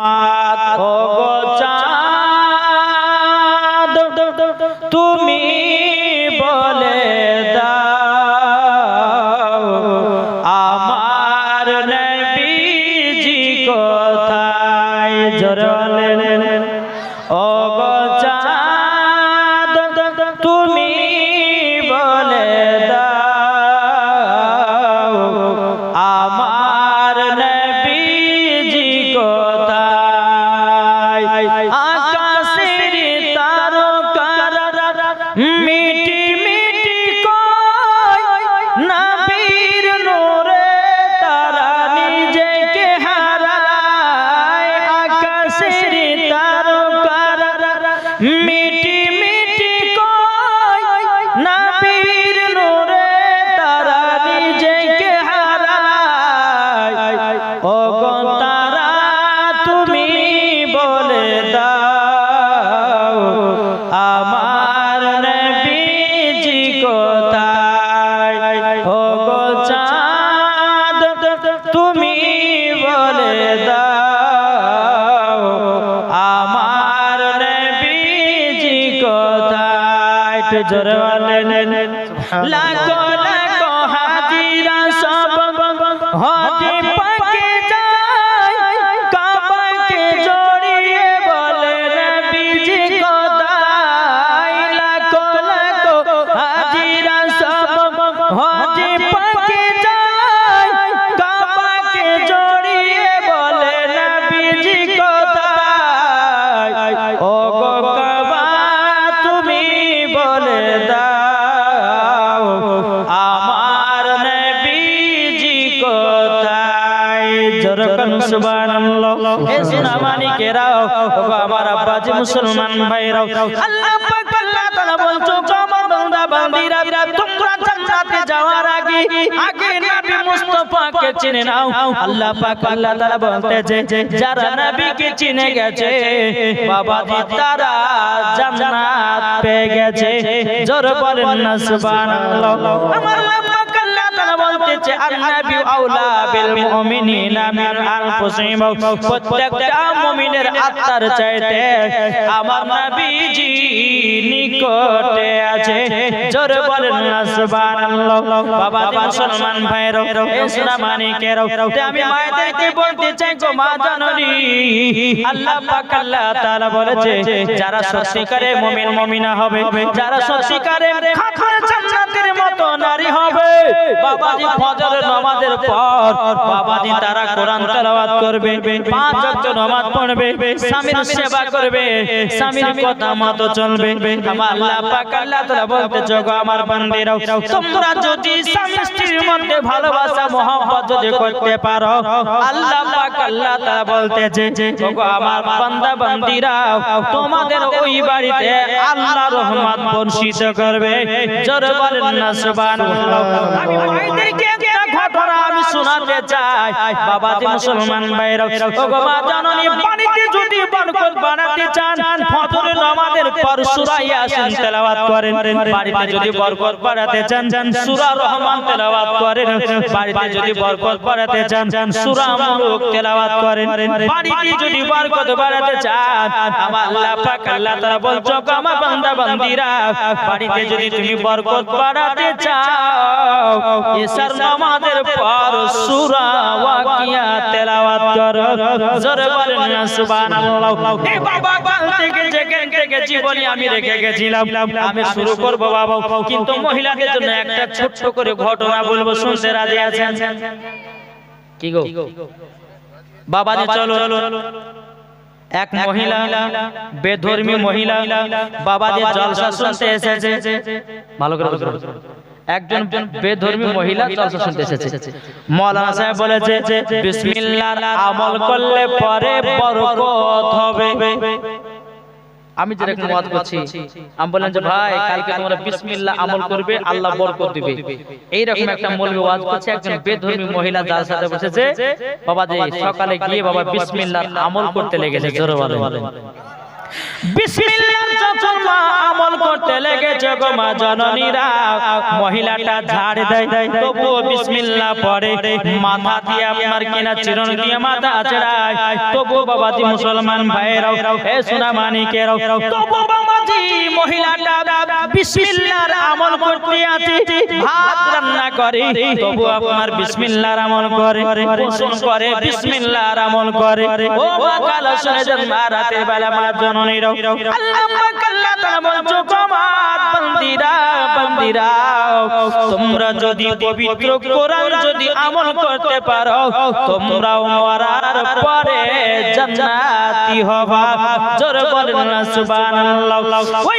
মাত জরকন সুবহানাল্লাহ। সোনামানিকেরাও আমার আব্বাজি মুসলমান ভাইরাও। আল্লাহ পাক আল্লাহ তাআলা বলছো আমার বান্দা বান্দিরা তোমরা জান্নাতে যাওয়ার আগে আগে নবী মুস্তাফাকে চিনে নাও। আল্লাহ পাক আল্লাহ তাআলা বলতেছে যারা নবীকে চিনে গেছে বাবা দি তারা জান্নাত পেয়ে গেছে। জোর বলেন না সুবহানাল্লাহ। আমার বলতেছে আন্নাবি বিল মুমিনিনা মিন আনফুসিহিম। প্রত্যেকটা মুমিনের আত্মার চাইতে আমার নবীজি নিকটে আছে। জোর বলেন না সুবহানাল্লাহ। বাবা মানিকেরাও আমি মায়েদেরকে বলতে চাই গো মা আল্লাহ পাক আল্লাহ তাআলা বলেছে, যারা সত্যিকারে মুমিন, মুমিনা হবে, যারা সত্যিকারে খাখার মতো নারী হবে। বাবাজি ফজরের নামাজের পর বাবাজি তারা কোরআন তেলাওয়াত করবে। পাঁচ ওয়াক্ত নামাজ পড়বে। স্বামীর সেবা করবে। স্বামীর কথা মতো চলবে। আমার আল্লাহ পাক আল্লাহ তাআলা বলতেছে গো আমার বান্দিরাও, তোমরা যদি স্বামী স্ত্রীর মধ্যে ভালোবাসা, মোহব্বত যদি করতে পারো, আল্লাহ পাক আল্লাহ তাআলা বলতেছে গো আমার বান্দা, বান্দিরাও, তোমাদের ওই বাড়িতে আল্লাহ রহমত বর্ষিত করবে। জোরে বলেন না সুবহানাল্লাহ। আমি মায়েদেরকে একটা আমি শোনাতে চাই। বাবাজি মুসলমান ভাইরা ও মা জাননী পানিতে যদি বরকত বানাতে চান, ফজরের নামাজের পর সূরা ইয়াসিন তেলাওয়াত করেন। বাড়িতে যদি বরকত বাড়াতে চান, সূরা রহমান তেলাওয়াত করেন। বাড়িতে যদি বরকত বাড়াতে চান, সূরা মুলুক তেলাওয়াত করেন। বাড়িতে যদি বরকত বাড়াতে চান, আমার আল্লাহ পাক আল্লাহ তাআলা বলছো আমার বান্দা, বান্দিরা, বাড়িতে যদি তুমি বরকত বাড়াতে চাও, এসার নামাজের কিন্তু মহিলাদের জন্য একটা ছোট্ট করে ঘটনা বলব, শুনতে রাজি আছেন? কি গো? বাবা চলো। এক মহিলা, বেধর্মী মহিলা বাবা যে জলসা শুনতে এসেছে। ভালো করে। একজন বেধর্মী মহিলা জলসা শুনতে এসেছে। মৌলানা সাহেব বলেছে বিসমিল্লাহর আমল করলে পরে বরকত হবে। আমি যেরকম ওয়াজ করছি আমি বললাম যে ভাই কালকে তোমরা বিসমিল্লাহ আমল করবে আল্লাহ বরকত দিবে। এইরকম একটা মৌলবী ওয়াজ করছে একজন বেধর্মী মহিলা যার সাথে বসেছে বাবা যে সকালে গিয়ে বাবা বিসমিল্লাহ আমল করতে লেগেছে। জোরে বলেন। মুসলমান ভাইয়েরাও এ সোনা তোমরা যদি পবিত্র কোরআন যদি আমল করতে পারো, তোমরাও মরার পরে জান্নাতি হবা। জোর বলেন না, সুবহানাল্লাহ। ওই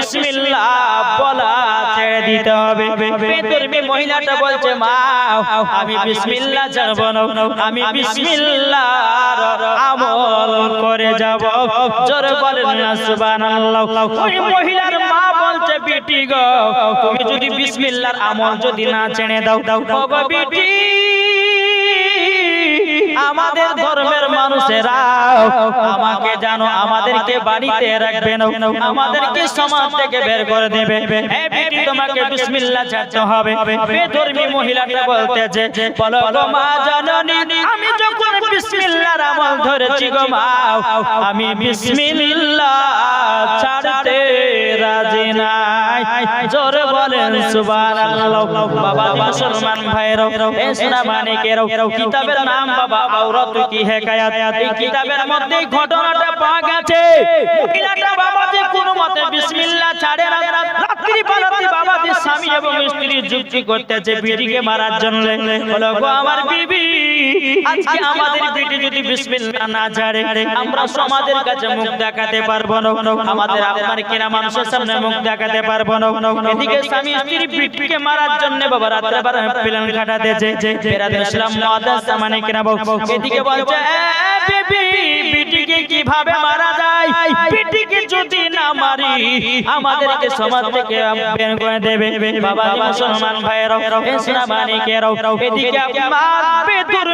বিসমিল্লাহ বলা ছেড়ে দিতে হবে। বেদর্মী মহিলাটা বলছে, মা, আমি বিসমিল্লাহ না। আমি বিসমিল্লাহর আমল করে যাব। জোরে বলেন না, সুবহানাল্লাহ। ওই মহিলার মা বলছে, বেটি গো, তুমি যদি বিসমিল্লাহর আমল যদি না ছেড়ে দাও দাও বেটি আমাদের ধর্মের মানুষেরা আমাকে জানো আমাদেরকে বাড়িতে রাখবে না আমাদেরকে সমাজ থেকে বের করে দেবে। তোমাকে বিসমিল্লাহ ছাড়তে হবে। বেধর্মী মহিলাটা বলতেছে বলো গো মা জননী আমি যখন বিসমিল্লাহর আমল ধরেছি গো মা আমি বিসমিল্লাহ ছাড়তে রাজি জোরে বলেন, সুবহানাল্লাহ। বাবা মুসলমান ভাইরা এ সোনা মানিকেরাও, কিতাবের নাম বাবা আওরাত কি হেকায়াত? এই কিতাবের মধ্যে ঘটনাটা পাওয়া গেছে। মহিলাটা বাবা যে কোনো মতে বিসমিল্লাহ ছাড়ে না, রাত্রি পারাতে বাবা যে স্বামী এবং স্ত্রী যুক্তি করতেছে বিটিকে মারার জন্য। বলো, গো আমার বিবি আজকে আমাদের বিটি যদি বিসমিল্লাহ না ছাড়ে আমরা সমাজের কাছে মুখ দেখাতে পারব না আমাদের আপনার কিনা মানুষের সামনে মুখ দেখাতে পারব না এদিকে স্বামী স্ত্রী বিটিকে মারার জন্য বাবা রাত্রে বার প্ল্যান খাটাতেছে বেরাদের ইসলাম মুআদ্দাস মানে কিনা বাবা এদিকে বলছে এ বেবি কীভাবে মারা যায়? পিটিকে যদি না মারি? আমাদেরকে সমাজ থেকে বের করে দেবে। বাবা মুসলমান ভাইয়েরা এসনা মানিকেরাও এদিকে মারবে আপনার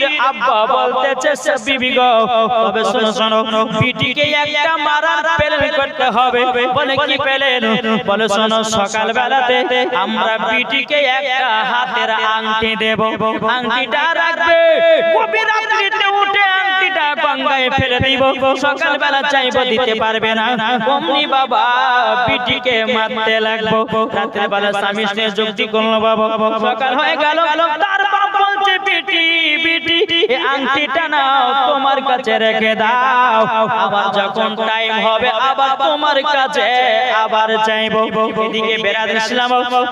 বেদুরমির আব্বা বলতেছে বিবি গো তবে শোনো শোনো বিটিকে একটা মারার প্ল্যান করতে হবে বলে কি প্ল্যান বলে শোনো সকাল বেলাতে আমরা বিটিকে একটা হাতের আংটি দেব আংটিটা রাখবে কবি রাত্রিতে উঠে আংটিটা গঙ্গায় ফেলে দিব সকাল বেলা চাইব দিতে পারবে না অমনি বাবা বিটিকে মারতে লাগবো রাতের বেলা স্বামী যুক্তি করল বাবা সকাল হয়ে গেল তার আংটিটা নাও তোমার কাছে রেখে দাও। আবার যখন টাইম হবে, আবার তোমার কাছে আবার চাইব। এদিকে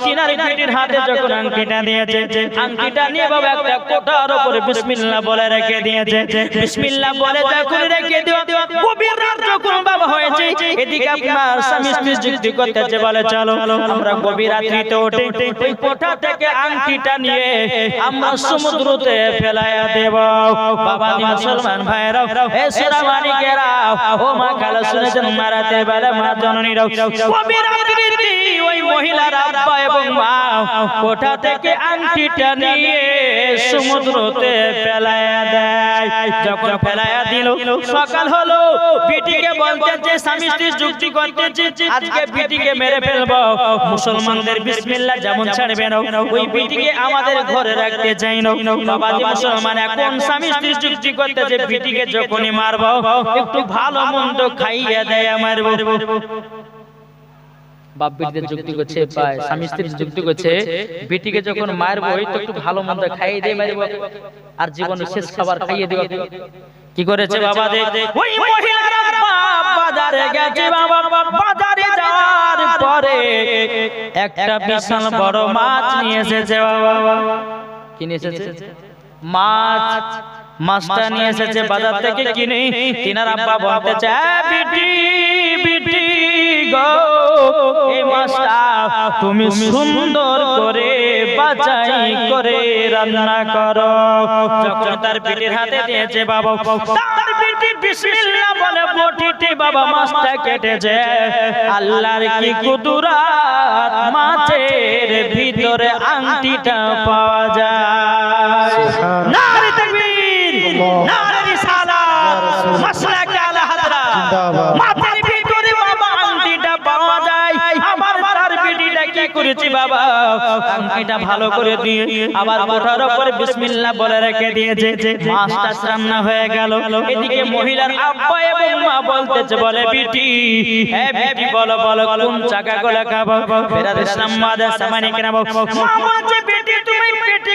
চিনার হাতে যখন আংটিটা দিয়েছে, আংটিটা নিয়ে বাবা একটা কোটার উপরে বিসমিল্লাহ বলে রেখে দিয়েছে। বিসমিল্লাহ বলে যখন রেখে দিও রাত যখন বাবা হয়েছে, এদিকে আপনার স্বামী যুক্তি করতেছে, বলে চলো, আমরা গভীর রাত্রিতে উঠে। ওই কোঠা থেকে আংটিটা নিয়ে আমরা সমুদ্রতে ফেলাইয়া দেব। বাবা মুসলমান ভাইরা এ সুরা মানিকেরা ও মা কালো শুনেছেন মারাতে বেলা মা জননীরাও ওই মহিলার আব্বা এবং মা কোঠা থেকে আংটিটা নিয়ে সমুদ্রতে দেয়। যখন দিল, সকাল হলো বলতেছে স্বামী স্ত্রী যুক্তি করতেছে, আজকে মেরে ফেলব। মুসলমানদের বিসমিল্লাহ যেমন ছাড়বে না, ওই বিটিকে আমাদের ঘরে রাখতে চাই না। বাবাজি মুসলমান, এখন স্বামী স্ত্রী যুক্তি করতেছে, বিটিকে যখনই মারবো, একটু ভালো মন্দ খাইয়ে দেয় মারবো বাপ বেটিদের যুক্তি করছে বা স্বামী যুক্তি করছে বেটিকে যখন মারবো তো একটু ভালো মন্দ খাইয়ে দিয়ে মারবো আর জীবনের শেষ খাবার খাইয়ে দেবো। কি করেছে বাবা ওই মহিলারা বাজারে গেছে বাবা বাজারে যাওয়ার পরে একটা বিশাল বড় মাছ নিয়ে এসেছে বাবা কিনে এসেছে? মাছ। মাছটা নিয়ে এসেছে বাজার থেকে কিনে। তিনার আব্বা বলতে চায় বিটি তুমি সুন্দর করে বাছাই করে রান্না করো। যখন তার বিটির হাতে দিয়েছে বাবা তার বিটি বিসমিল্লাহ বলে বটিতে বাবা মাছটা কেটেছে। আল্লাহর কি কুদুরাত মাছের ভিতরে আংটিটা পাওয়া যায়। নারে তাকবীর নারে রিসালাত মাসলাক আলা হাদরা করেছি বাবা। আংটিটা ভালো করে দিয়ে আবার ওঠার উপরে বিসমিল্লাহ বলে রেখে দিয়েছে। মাছটা রান্না হয়ে গেল। এদিকে মহিলার আব্বা এবং মা বলতেছে বলে বিটি হ্যাঁ বিটি বলো বলো কোন চাকা গলা খাব ফেরাদ ইসলাম মাদের সামানি কেনা মা বলছে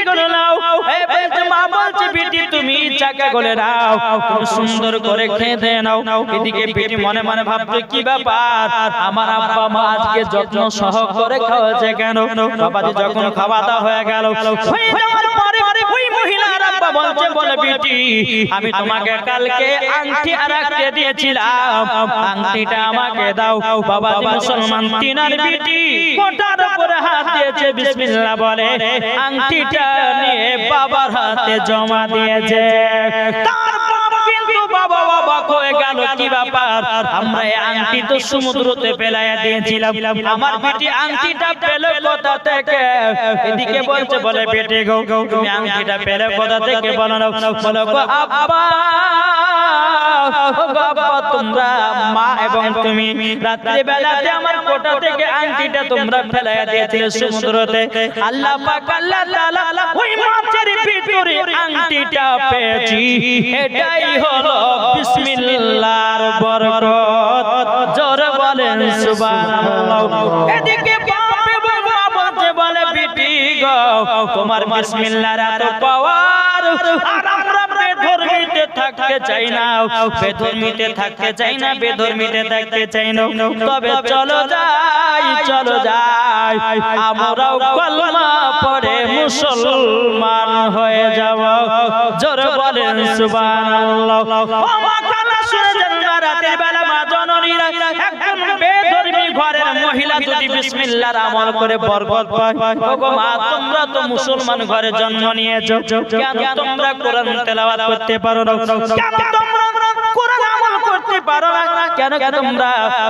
গুলো নাও। মা বলছে, বিটি, তুমি চাকা করে নাও। তুমি সুন্দর করে খেতে নাও। এদিকে বিটি মনে মনে ভাবছে, কি ব্যাপার? আমার আব্বা মা আজকে যত্ন সহ করে খাওয়াছে কেন? বাবাজি যখন খাওয়া দাওয়া হয়ে গেল, হয়ে যাওয়ার বলছে বলে বিটি, আমি তোমাকে কালকে আংটি রাখতে দিয়েছিলাম। আংটিটা আমাকে দাও বাবা মুসলমান তিনার বিটি। কোটার উপরে হাত দিয়েছে, বিসমিল্লাহ বলে। আংটিটা নিয়ে বাবার হাতে জমা দিয়েছে। বাবা বাবা হয়ে গেল কি ব্যাপার আমরা এই আংটি তো সমুদ্রতে ফেলাইয়া দিয়েছিলাম আমার বেটি আংটিটা পেল কোথা থেকে এদিকে বলছে বলে বেটে গো তুমি আংটিটা পেলে কোথা থেকে বলো না বলো গো আব্বা ও তোমরা মা এবং তুমি। রাত্রি বেলাতে আমার কোটা থেকে আংটিটা তোমরা ফেলাইয়া দিয়েছিলে সমুদ্রতে। আল্লাহ পাক, আল্লাহ তাআলা ওই মাছের ভিতরে আংটিটা পেয়েছি। এটাই হলো বিসমিল্লাহর বরকত। জোরে বলেন সুবহানাল্লাহ। এদিকে বাপ এবং মা বলতে বলে, বিটি গো, তোমার বিসমিল্লাহর এত পাওয়ার। আর আমরা বেধর্মীতে থাকতে চাই না। বেধর্মীতে থাকতে চাই না, বেধর্মীতে থাকতে চাই না। তবে চলো যাই চলো যাই। আমরাও কলমা পড়ে মুসলমান হয়ে যাব। জোরে বলেন সুবহানাল্লাহ। ও মা কালা শুনে রাতের বেলা মা জননীরা বেধর্মী ঘরের মহিলা যদি বিসমিল্লাহর আমল করে বরকত পায়, ওগো মা, তোমরা তো মুসলমান ঘরে জন্ম নিয়েছো। কেন তোমরা কোরআন তেলাওয়াত করতে পারো না? কেন তোমরা কোরআন আমল করতে পারো না? কেন তোমরা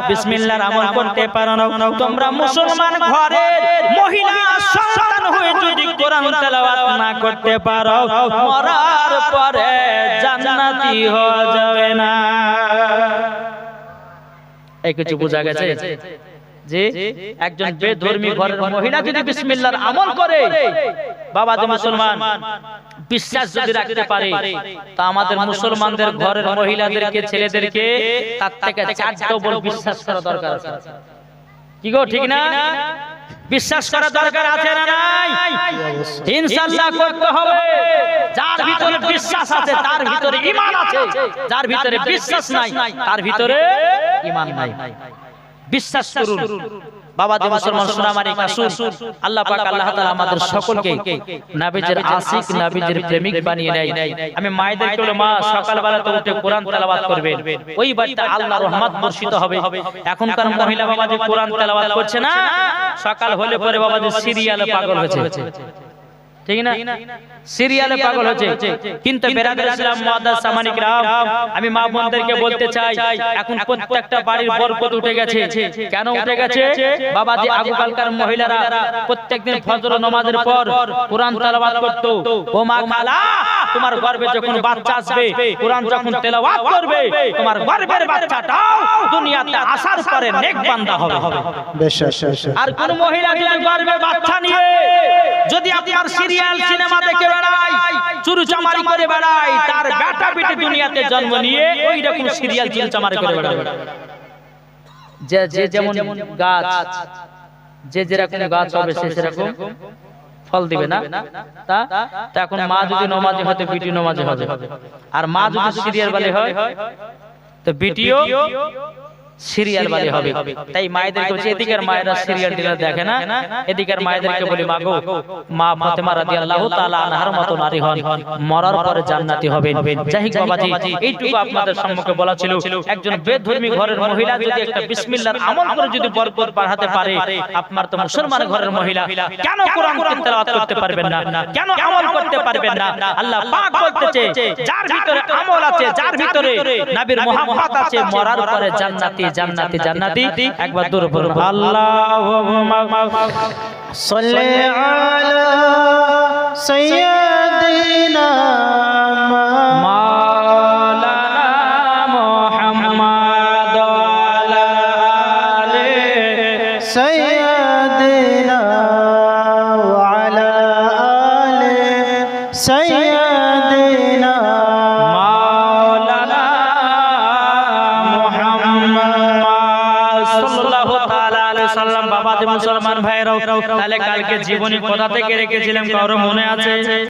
বিসমিল্লাহর আমল করতে পারো না? তোমরা মুসলমান ঘরের মহিলা, সন্তান হয়ে যদি কোরআন তেলাওয়াত না করতে পারো, মরার পরে জান্নাতি হওয়া যাবে না। এই কিছু বোঝা গেছে যে একজন বেধর্মী ঘরের মহিলা যদি বিসমিল্লাহর আমল করে বাবা যে মুসলমান বিশ্বাস যদি রাখতে পারে তা আমাদের মুসলমানদের ঘরের মহিলাদেরকে ছেলেদেরকে তার থেকে চার ডবল বিশ্বাস করা দরকার আছে। কি গো ঠিক না? বিশ্বাস করা দরকার আছে না নাই? ইনশাআল্লাহ করতে হবে। যার ভিতরে বিশ্বাস আছে তার ভিতরে ঈমান আছে। যার ভিতরে বিশ্বাস নাই তার ভিতরে ঈমান নাই। বিশ্বাস করুন। বাবা দে মুসলমান সোনামারি কাসুর আল্লাহ পাক আল্লাহ তাআলা আমাদের সকলকে নবীজির আশিক নবীজির প্রেমিক বানিয়ে নেয়। আমি মায়েদেরকে বলে মা সকালবেলা তো উঠে কোরআন তেলাওয়াত করবেন। ওই বাড়িতে আল্লাহর রহমত বর্ষিত হবে। এখনকার মহিলা বাবা যে কোরআন তেলাওয়াত করছে না? সকাল হলে পরে বাবা যে সিরিয়ালে পাগল হয়েছে। ঠিক না? সিরিয়ালে পাগল হচ্ছে। কিন্তু বেরাদের ইসলাম মুআদ্দাস সামানিক রাম আমি মা বোনদেরকে বলতে চাই এখন প্রত্যেকটা বাড়ির বরকত উঠে গেছে। কেন উঠে গেছে? বাবা যে আগুকালকার মহিলারা প্রত্যেকদিন ফজর নামাজের পর কোরআন তেলাওয়াত করত। ও মা খালা তোমার গর্ভে যখন বাচ্চা আসবে কোরআন যখন তেলাওয়াত করবে তোমার গর্ভের বাচ্চাটাও দুনিয়াতে আসার পরে নেক বান্দা হবে। আর কোন মহিলা যদি গর্ভে বাচ্চা নিয়ে যদি আপনার সিরিয়াল সিনেমা দেখে বেড়ায় চুরু চামারি করে বেড়ায়, তার বেটা বেটি দুনিয়াতে জন্ম নিয়ে ওই রকম সিরিয়াল চুরু চামারি করে বেড়াবে যে যে যেমন গাছ, যে যেরকম গাছ হবে সে সেরকম ফল দিবে না। তা তা এখন মা যদি নমাজি হতে বিটি নমাজি হবে। আর মা যদি সিরিয়াল বলে হয়, তো বিটিও সিরিয়াল বালি হবে। তাই মায়েদেরকে বলছি এদিকের মায়েরা সিরিয়াল টিলার দেখে না এদিকের মায়েদেরকে বলি মাগো মা ফাতেমা রাদিয়াল্লাহু তাআলা আনহার মতো নারী হন। মরার পরে জান্নাতি হবেন। যাই হোক বাবাজি এইটুকু আপনাদের সম্মুখে বলা ছিল একজন বেধর্মী ঘরের মহিলা যদি একটা বিসমিল্লাহর আমল করে যদি বরকত বাড়াতে পারে আপনার তো মুসলমান ঘরের মহিলা কেন কোরআন তেলাওয়াত করতে পারবেন না? কেন আমল করতে পারবেন না? আল্লাহ পাক বলতেছে যার ভিতরে আমল আছে যার ভিতরে নবীর মুহাব্বত আছে মরার পরে জান্নাতি জান্নাতি জান্নাতি একবার দূর পড়ুন। আল্লাহুম্মা সাল্লি আলা সাইয়্যিদিনা মুসলমান ভাইরাও তাহলে কালকে জীবনী কোথা থেকে রেখেছিলাম কারও মনে আছে?